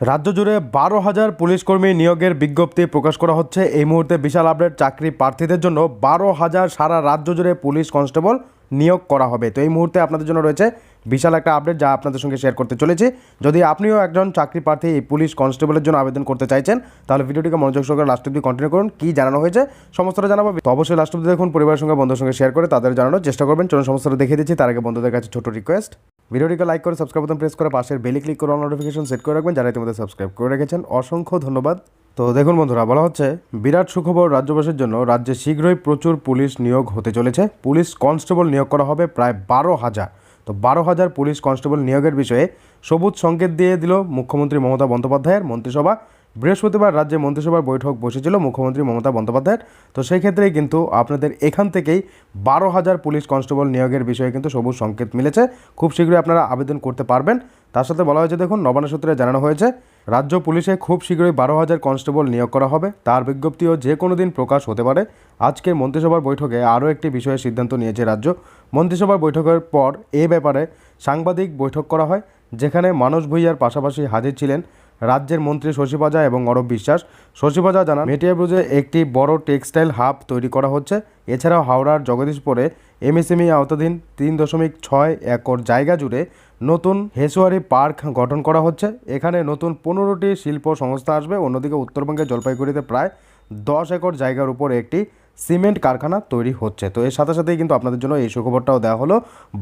রাজ্য জুড়ে বারো হাজার পুলিশ কর্মী নিয়োগের বিজ্ঞপ্তি প্রকাশ করা হচ্ছে। এই মুহূর্তে বিশাল আপডেট চাকরি প্রার্থীদের জন্য বারো হাজার সারা রাজ্য জুড়ে পুলিশ কনস্টেবল নিয়োগ করা হবে। তো এই মুহূর্তে আপনাদের জন্য রয়েছে বিশাল একটা আপডেট যা আপনাদের সঙ্গে শেয়ার করতে চলেছি। যদি আপনিও একজন চাকরি প্রার্থী এই পুলিশ কনস্টেবলের জন্য আবেদন করতে চাইছেন, তাহলে ভিডিওটিকে মনোযোগ সহকারে লাস্ট অব্দি কন্টিনিউ করুন। কী জানানো হয়েছে, সমস্তটা জানাব। তো অবশ্যই লাস্ট অব্দি দেখুন, পরিবারের সঙ্গে বন্ধুর সঙ্গে শেয়ার করে তাদের জানানোর চেষ্টা করবেন। চলুন, সমস্তটা দেখিয়ে দিচ্ছি। তার আগে বন্ধুদের কাছে ছোট রিকোয়েস্ট ভিডিওটিকে লাইক করে সাবস্ক্রাইব বাটন প্রেস করে পাশের বেলে ক্লিক করে নোটিফিকেশন সেট করে রাখবেন যারা ইতিমধ্যে সাবস্ক্রাইব করে রেখেছেন। অসংখ্য ধন্যবাদ। তো দেখুন বন্ধুরা, বলা হচ্ছে, বিরাট সুখবর রাজ্যবাসীর জন্য রাজ্যে শীঘ্রই প্রচুর পুলিশ নিয়োগ হতে চলেছে। পুলিশ কনস্টেবল নিয়োগ করা হবে প্রায় বারো হাজার। তো বারো হাজার পুলিশ কনস্টেবল নিয়োগের বিষয়ে সবুজ সংকেত দিয়ে দিল মুখ্যমন্ত্রী মমতা বন্দ্যোপাধ্যায়ের মন্ত্রিসভা। বৃহস্পতিবার রাজ্যে মন্ত্রিসভার বৈঠক বসেছিল মুখ্যমন্ত্রী মমতা বন্দ্যোপাধ্যায়ের। তো সেই ক্ষেত্রেই কিন্তু আপনাদের এখান থেকেই বারো হাজার পুলিশ কনস্টেবল নিয়োগের বিষয়ে কিন্তু সবুজ সংকেত মিলেছে। খুব শীঘ্রই আপনারা আবেদন করতে পারবেন। তার সাথে বলা হয়েছে, দেখুন, নবান্ন সূত্রে জানানো হয়েছে, রাজ্য পুলিশে খুব শীঘ্রই বারো হাজার কনস্টেবল নিয়োগ করা হবে। তার বিজ্ঞপ্তিও যে কোনো দিন প্রকাশ হতে পারে। আজকের মন্ত্রিসভার বৈঠকে আরও একটি বিষয়ে সিদ্ধান্ত নিয়েছে রাজ্য। মন্ত্রিসভার বৈঠকের পর এ ব্যাপারে সাংবাদিক বৈঠক করা হয়, যেখানে মানস ভূঁইয়ার পাশাপাশি হাজির ছিলেন রাজ্যের মন্ত্রী শশীপাজা এবং অরব বিশ্বাস। শশীপাজা জানান মেটিয়াব্রুজে একটি বড় টেক্সটাইল হাব তৈরি করা হচ্ছে। এছাড়াও হাওড়ার জগদীশপুরে এমএসএমই আওতাধীন তিন দশমিক ছয় একর জায়গা জুড়ে নতুন হেসুয়ারি পার্ক গঠন করা হচ্ছে। এখানে নতুন পনেরোটি শিল্প সংস্থা আসবে। অন্যদিকে উত্তরবঙ্গের জলপাইগুড়িতে প্রায় দশ একর জায়গার উপর একটি সিমেন্ট কারখানা তৈরি হচ্ছে। তো এর সাথে সাথেই কিন্তু আপনাদের জন্য এই সুখবরটাও দেওয়া হলো,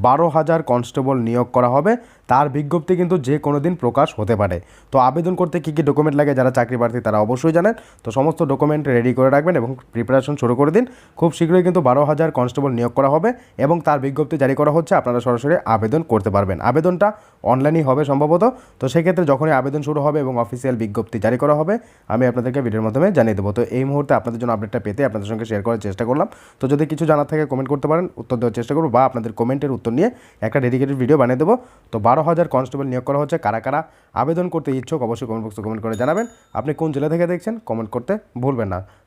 বারো হাজার কনস্টেবল নিয়োগ করা হবে, তার বিজ্ঞপ্তি কিন্তু যে কোনো দিন প্রকাশ হতে পারে। তো আবেদন করতে কী কী ডকুমেন্ট লাগে যারা চাকরি প্রার্থী তারা অবশ্যই জানেন। তো সমস্ত ডকুমেন্ট রেডি করে রাখবেন এবং প্রিপারেশন শুরু করে দিন। খুব শীঘ্রই কিন্তু বারো হাজার কনস্টেবল নিয়োগ করা হবে এবং তার বিজ্ঞপ্তি জারি করা হচ্ছে, আপনারা সরাসরি আবেদন করতে পারবেন। আবেদনটা অনলাইনই হবে সম্ভবত। তো সেক্ষেত্রে যখনই আবেদন শুরু হবে এবং অফিসিয়াল বিজ্ঞপ্তি জারি করা হবে, আমি আপনাদেরকে ভিডিওর মাধ্যমে জানিয়ে দেবো। তো এই মুহূর্তে আপনাদের জন্য আপডেটটা পেতে আপনাদের সঙ্গে শেয়ার করার চেষ্টা করলাম। তো যদি কিছু জানার থাকে কমেন্ট করতে পারেন, উত্তর দেওয়ার চেষ্টা করব বা আপনাদের কমেন্টের উত্তর নিয়ে একটা ডেডিকেটেড ভিডিও বানিয়ে দেবো। তো বারো হাজার কনস্টেবল নিয়োগ করা হচ্ছে। কারা কারা আবেদন করতে ইচ্ছুক অবশ্যই কমেন্ট বক্সে কমেন্ট করে জানাবেন। আপনি কোন জেলা থেকে দেখছেন কমেন্ট করতে ভুলবেন না।